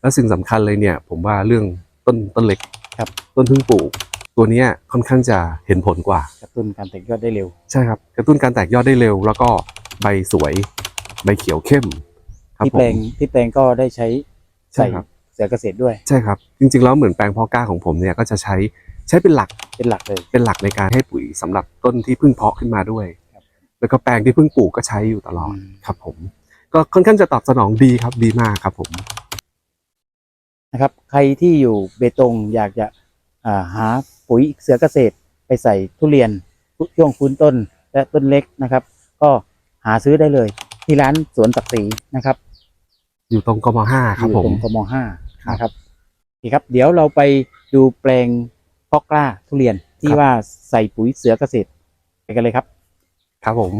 แล้วสิ่งสำคัญเลยเนี่ย ผมว่าเรื่องต้นต้นเล็กครับต้นเพึ่งปลูก ตัวเนี้ยค่อนข้างจะเห็นผลกว่า กระตุ้นการแตกยอดได้เร็ว ใช่ครับกระตุ้นการแตกยอดได้เร็ว แล้วก็ใบสวยใบเขียวเข้มครับที่ผแปลงมที่แปลงก็ได้ใช้ใช่ใส่ครับเสือเกษตรด้วยใช่ครับ จริงๆแล้วเหมือนแปลงเพาะกล้าของผมเนี่ยก็จะใช้ใช้เป็นหลักเป็นหลักเลยเป็นหลักในการให้ปุ๋ยสำหรับต้นที่เพิ่งเพาะขึ้นมาด้วยครับแล้วก็แปลงที่เพิ่งปลูกก็ใช้อยู่ตลอดอืมครับ ผม ก็ค่อนข้างจะตอบสนองดีครับดีมากครับผม นะครับ ใครที่อยู่เบตงอยากจะอ่าหาปุ๋ยเสือเกษตรไปใส่ทุเรียนช่วงฟื้นต้นและต้นเล็กนะครับ ก็หาซื้อได้เลยที่ร้านสวนศักดิ์ศรีนะครับ อยู่ตรงกมห้าครับอยู่ผตมรงกมห้าครับนะครับโอเคครับ เดี๋ยวเราไปดูแปลงเพาะกล้าทุเรียนที่ว่าใส่ปุ๋ยเสือเกษตรไปกันเลยครับ ครับผม